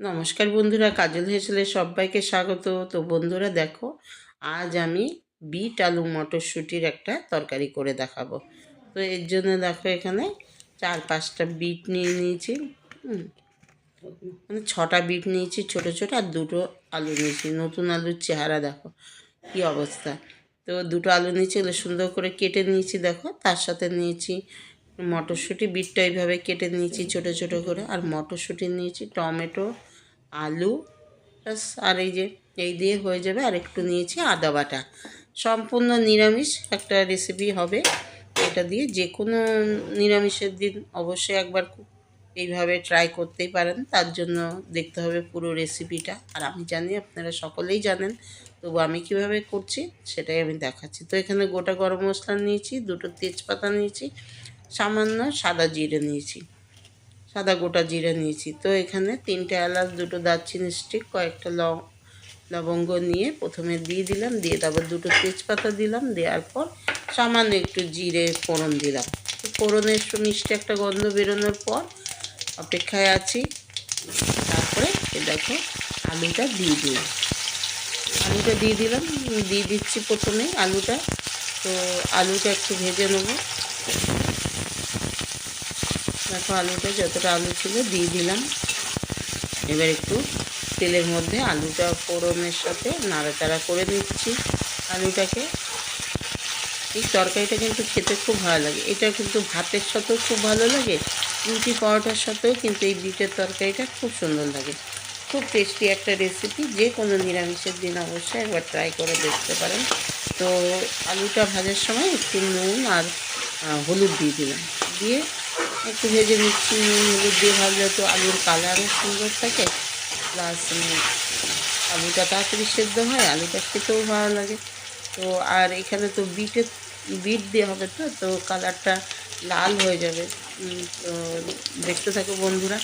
নমস্কার বন্ধুরা, কাজল হেসেলে সবাইকে স্বাগত। তো বন্ধুরা দেখো, আজ আমি বিট আলু মটরশুঁটির একটা তরকারি করে দেখাবো। তো এর জন্য দেখো এখানে চার পাঁচটা বিট নিয়ে নিয়েছি মানে ছটা বিট নিয়েছি ছোট ছোট আর দুটো আলু নিয়েছি। নতুন আলুর চেহারা দেখো, কি অবস্থা। তো দুটো আলু নিয়েছি, এগুলো সুন্দর করে কেটে নিয়েছি দেখো। তার সাথে নিয়েছি মটরশুঁটি, বিটটা এইভাবে কেটে নিয়েছি ছোট ছোট করে। আর মটরশুঁটি নিয়েছি, টমেটো আলু আর এই যে, এই দিয়ে হয়ে যাবে আর একটু নিয়েছি আদা বাটা। সম্পূর্ণ নিরামিষ একটা রেসিপি হবে। এটা দিয়ে যে কোনো নিরামিষের দিন অবশ্যই একবার এইভাবে ট্রাই করতেই পারেন। তার জন্য দেখতে হবে পুরো রেসিপিটা আর আমি জানি আপনারা সকলেই জানেন, তবু আমি কীভাবে করছি সেটাই আমি দেখাচ্ছি। তো এখানে গোটা গরম মশলা নিয়েছি, দুটো তেজপাতা নিয়েছি, সামান্য সাদা জিরে নিয়েছি। সাদা গোটা জিরে নিয়েছি। তো এখানে তিনটে এলাচ, দুটো দারচিনি স্টিক, কয়েকটা লং, লবঙ্গ নিয়ে প্রথমে দিয়ে দিলাম, দিয়ে তারপর দুটো তেজপাতা দিলাম, দেওয়ার পর সামান্য একটু জিরে, ফোড়ন দিলাম। ফোড়নের মিষ্টি একটা গন্ধ বেরোনোর পর অপেক্ষায় আছি। তারপরে দেখো আলুটা দিয়ে দিলাম। আলুটা দিয়ে দিলাম, দিয়ে দিচ্ছি প্রথমে আলুটা। তো আলুটা একটু ভেজে নেব। দেখো আলুটা যতটা আলু ছিল দিয়ে দিলাম। এবার একটু তেলের মধ্যে আলুটা ফোড়নের সাথে নাড়াচাড়া করে দিচ্ছি আলুটাকে। এই তরকারিটা কিন্তু খেতে খুব ভালো লাগে। এটা কিন্তু ভাতের সাথেও খুব ভালো লাগে, রুটি পরোটার সাথেও কিন্তু এই বিটের তরকারিটা খুব সুন্দর লাগে। খুব টেস্টি একটা রেসিপি যে কোনো নিরামিষের দিন অবশ্যই একবার ট্রাই করে দেখতে পারেন। তো আলুটা ভাজার সময় একটু নুন আর হলুদ দিয়ে দিলাম। দিয়ে একটু ভেজে নিচ্ছি নুন হলুদ দিয়ে ভাজলে তো আলুর কালারও সুন্দর থাকে। প্লাস আলুটা তাড়াতাড়ি সেদ্ধ হয়, আলুটা খেতেও ভালো লাগে। তো আর এখানে তো বিটের বিট দেওয়া হবে তো তো কালারটা লাল হয়ে যাবে। তো দেখতে থাকো বন্ধুরা।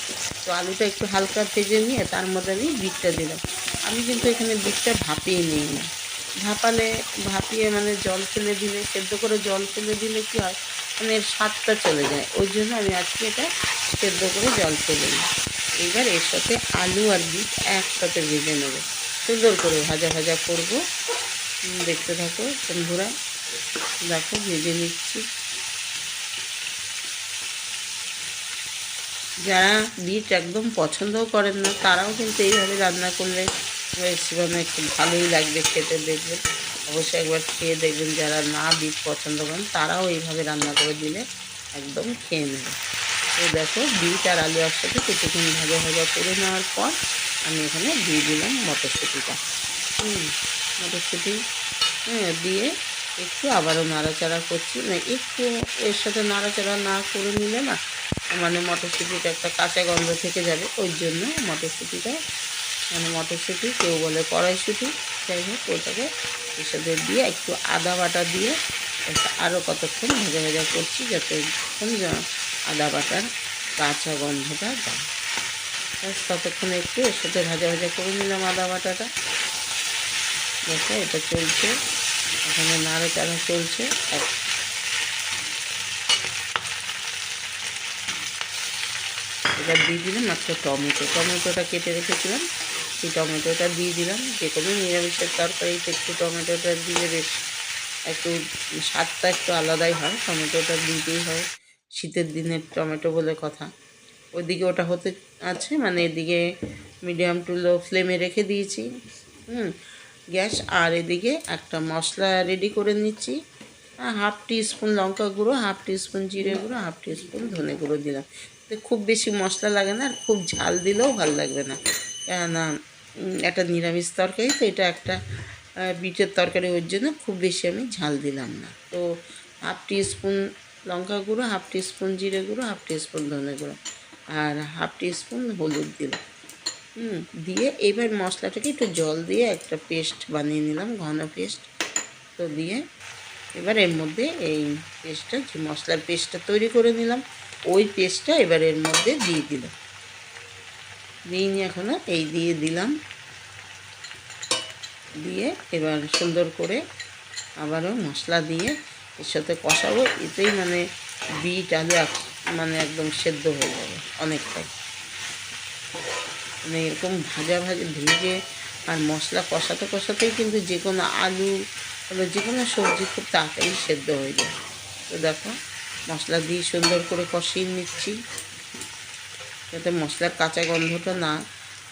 তো আলুটা একটু হালকা ভেজে নিয়ে তার মধ্যে আমি বিটটা দিলাম। আমি কিন্তু এখানে বিটটা ভাপিয়ে নিই না। ভাপালে, ভাপিয়ে মানে জল ফেলে দিলে, সেদ্ধ করে জল ফেলে দিলে কী হয়? মানে স্বাদটা চলে যায়। ওই জন্য আমি আজকে এটা সেদ্ধ করে জল ফেলে নিই এবার এর সাথে আলু আর বিট একসাথে ভেজে নেব। সুন্দর করে ভাজা ভাজা করব। দেখতে থাকো বন্ধুরা। দেখো, ভেজে নিচ্ছি। যারা বিট একদম পছন্দও করেন না, তারাও কিন্তু এইভাবে রান্না করলে বেশ খুব ভালোই লাগবে খেতে দেখবেন অবশ্যই একবার খেয়ে দেখবেন, যারা না বিট পছন্দ করেন, তারাও এইভাবে রান্না করে দিলে একদম খেয়ে নেবে। তো দেখো, বিট আর আলু একসাথে কিছুক্ষণ ভাজা ভাজা করে নেওয়ার পর আমি এখানে দিয়ে দিলাম মটরশুঁটিটা। হুম, মটরশুঁটি হ্যাঁ দিয়ে একটু আবারও নাড়াচাড়া করছি। না একটু এর সাথে নাড়াচাড়া না করে নিলে না মানে মটরশুঁটিটা একটা কাঁচা গন্ধ থেকে যাবে। ওই জন্য মটরশুঁটিটা মানে মটরশুঁটি, কেউ বলে কড়াইশুঁটি যাই হোক ওটাকে এর দিয়ে একটু আদা বাটা দিয়ে আরও কতক্ষণ ভাজা ভাজা করছি যাতে যতক্ষণ আদা বাটার কাঁচা গন্ধটা যায় ততক্ষণ একটু এর সাথে ভাজা ভাজা করে নিলাম আদা বাটাটা। দেখো, এটা চলছে। এখানে নাড়াচাড়া চলছে। এক এবার দিয়ে দিলাম একটা টমেটো। টমেটোটা কেটে রেখেছিলাম। সেই টমেটোটা দিয়ে দিলাম। যে কোনো নিরামিষের তরকারিতে একটু টমেটোটা দিলে বেশ একটু স্বাদটা একটু আলাদাই হয়। টমেটোটা দিতেই হয়। শীতের দিনের টমেটো বলে কথা। ওইদিকে ওটা হতে আছে মানে এদিকে মিডিয়াম টু লো ফ্লেমে রেখে দিয়েছি। হুম, গ্যাস। আর এদিকে একটা মশলা রেডি করে নিচ্ছি। হাফ স্পুন লঙ্কা গুঁড়ো, হাফ স্পুন জিরে গুঁড়ো, হাফ স্পুন ধনে গুঁড়ো দিলাম। খুব বেশি মশলা লাগে না আর খুব ঝাল দিলেও ভালো লাগবে না। কেননা একটা নিরামিষ তরকারি, তো এটা একটা বিটের তরকারি ওর জন্য। খুব বেশি আমি ঝাল দিলাম না। তো হাফ টি স্পুন লঙ্কা গুঁড়ো, হাফ টি স্পুন জিরে গুঁড়ো, হাফ টি স্পুন ধনে গুঁড়ো আর হাফ টি স্পুন হলুদ দিলাম। হুম, দিয়ে এবার মশলাটাকে একটু জল দিয়ে একটা পেস্ট বানিয়ে নিলাম, ঘন পেস্ট। তো দিয়ে এবার এর মধ্যে এই পেস্টটা, যে মশলার পেস্টটা তৈরি করে নিলাম, ওই পেস্টটা এবার এর মধ্যে দিয়ে দিলাম। দিইনি এখনও এই দিয়ে দিলাম। দিয়ে এবার সুন্দর করে আবারও মশলা দিয়ে এর সাথে কষাবো, এতেই মানে বিট আলু মানে একদম সেদ্ধ হয়ে যাবে অনেকটাই। মানে এরকম ভাজা ভাজা ভেজে আর মশলা কষাতে কষাতেই কিন্তু যে কোনো আলু হলো যে কোনো সবজি খুব তাড়াতাড়ি সেদ্ধ হয়ে যায়। তো দেখো, মশলা দিয়ে সুন্দর করে কষিয়ে নিচ্ছি। যাতে মশলার কাঁচা গন্ধটা না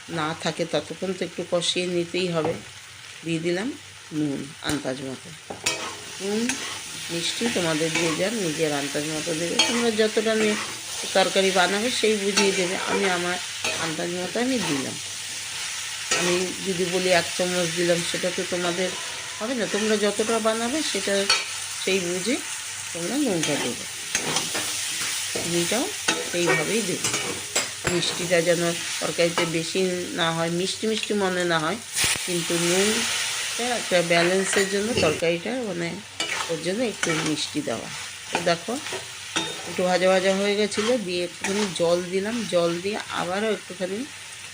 না থাকে, ততক্ষণ তো একটু কষিয়ে নিতেই হবে। দিয়ে দিলাম নুন, আন্দাজ মতো। নুন, মিষ্টি তোমাদের যে যার নিজের আন্দাজ মতো দেবে। তোমরা যতটা তরকারি বানাবে সেই বুঝিয়ে দেবে। আমি আমার আন্দাজ মতো আমি দিলাম। আমি যদি বলি এক চামচ দিলাম, সেটা তো তোমাদের হবে না। তোমরা যতটা বানাবে সেটা সেই বুঝে তোমরা নুনটা দেবে। চিনিটাও সেইভাবেই দেবে। মিষ্টিটা যেন তরকারিতে বেশি না হয়, মিষ্টি মিষ্টি মনে না হয়, কিন্তু নুনটা একটা ব্যালেন্সের জন্য তরকারিটা মানে ওর জন্য একটু মিষ্টি দেওয়া। তো দেখো, একটু ভাজা ভাজা হয়ে গেছিল, দিয়ে একটুখানি জল দিলাম, জল দিয়ে আবারও একটুখানি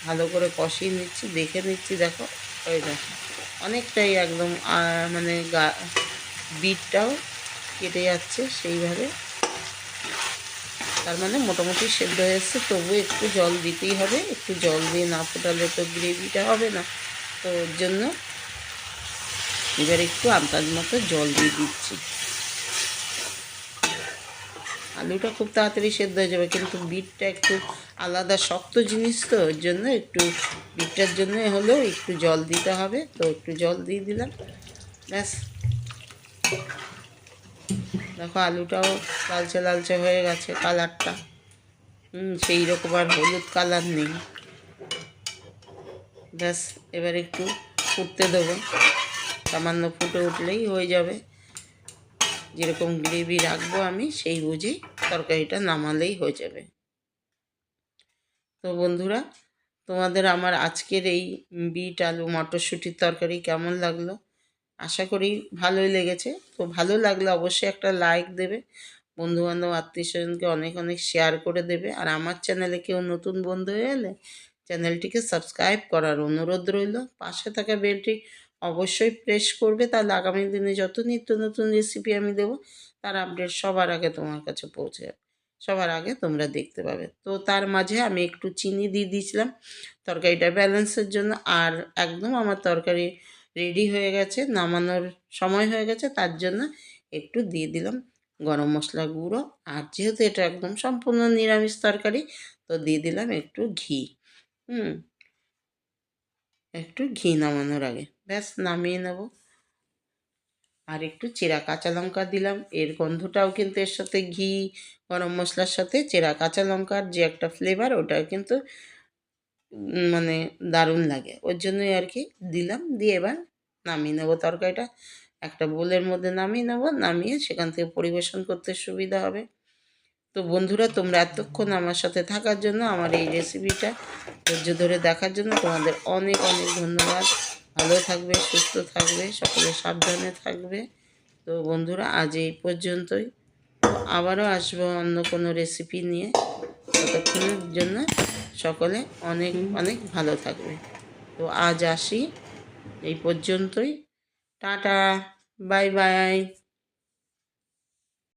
ভালো করে কষিয়ে নিচ্ছি, দেখে নিচ্ছি, দেখো ওই দেখো, অনেকটাই একদম মানে গা, বিটটাও কেটে যাচ্ছে, সেইভাবে তার মানে মোটামুটি সেদ্ধ হয়ে এসছে তবু একটু জল দিতেই হবে, একটু জল দিয়ে না ফোটালে তো গ্রেভিটা হবে না। তো ওর জন্য এবার একটু আন্দাজ মতো জল দিয়ে দিচ্ছি। আলুটা খুব তাড়াতাড়ি সেদ্ধ হয়ে যাবে, কিন্তু বিটটা একটু আলাদা শক্ত জিনিস তো, ওর জন্য একটু বিটটার জন্য হলেও একটু জল দিতে হবে, তো একটু জল দিয়ে দিলাম, ব্যাস। দেখো আলুটাও লালচে লালচে হয়ে গেছে কালারটা। হুম সেই রকম আর হলুদ কালার নেই। ব্যাস, এবার একটু ফুটতে দেবো। সামান্য ফুটে উঠলেই হয়ে যাবে। যেরকম গ্রেভি রাখব আমি, সেই বুঝেই তরকারিটা নামালেই হয়ে যাবে। তো বন্ধুরা, তোমাদের আমার আজকের এই বিট আলু মটরশুঁটির তরকারি কেমন লাগল? আশা করি ভালোই লেগেছে। তো ভালো লাগলে অবশ্যই একটা লাইক দেবে। বন্ধুবান্ধব, আত্মীয় স্বজনকে অনেক অনেক শেয়ার করে দেবে। আর আমার চ্যানেলে কেউ নতুন বন্ধু হয়ে এলে চ্যানেলটিকে সাবস্ক্রাইব করার অনুরোধ রইল। পাশে থাকা বেলটি অবশ্যই প্রেস করবে। তাহলে আগামী দিনে যত নিত্য নতুন রেসিপি আমি দেবো, তার আপডেট সবার আগে তোমার কাছে পৌঁছে যাবে। সবার আগে তোমরা দেখতে পাবে। তো তার মাঝে আমি একটু চিনি দিয়ে দিয়েছিলাম তরকারিটা ব্যালেন্সের জন্য। আর একদম আমার তরকারি রেডি হয়ে গেছে, নামানোর সময় হয়ে গেছে, তার জন্য একটু দিয়ে দিলাম গরম মশলা গুঁড়ো। আর যেহেতু এটা একদম সম্পূর্ণ নিরামিষ তরকারি, তো দিয়ে দিলাম একটু ঘি। হুম, একটু ঘি নামানোর আগে। ব্যাস, নামিয়ে নেব। আর একটু চেরা কাঁচা লঙ্কা দিলাম। এর গন্ধটাও কিন্তু এর সাথে ঘি, গরম মশলার সাথে চেরা কাঁচা লঙ্কার যে একটা ফ্লেভার ওটাও কিন্তু মানে দারুণ লাগে। ওর জন্যই আর কি দিলাম, দিয়ে এবার নামিয়ে নেব তরকারিটা। একটা বোলের মধ্যে নামিয়ে নেব, নামিয়ে সেখান থেকে পরিবেশন করতে সুবিধা হবে। তো বন্ধুরা, তোমরা এতক্ষণ আমার সাথে থাকার জন্য, আমার এই রেসিপিটা ধৈর্য ধরে দেখার জন্য তোমাদের অনেক অনেক ধন্যবাদ। ভালো থাকবে, সুস্থ থাকবে, সকলে সাবধানে থাকবে। তো বন্ধুরা, আজ এই পর্যন্তই। তো আবারও আসব অন্য কোনো রেসিপি নিয়ে। ততক্ষণের জন্য সকলে অনেক অনেক ভালো থাকবে। তো আজ আসি। এই পর্যন্তই। টাটা। Bye bye.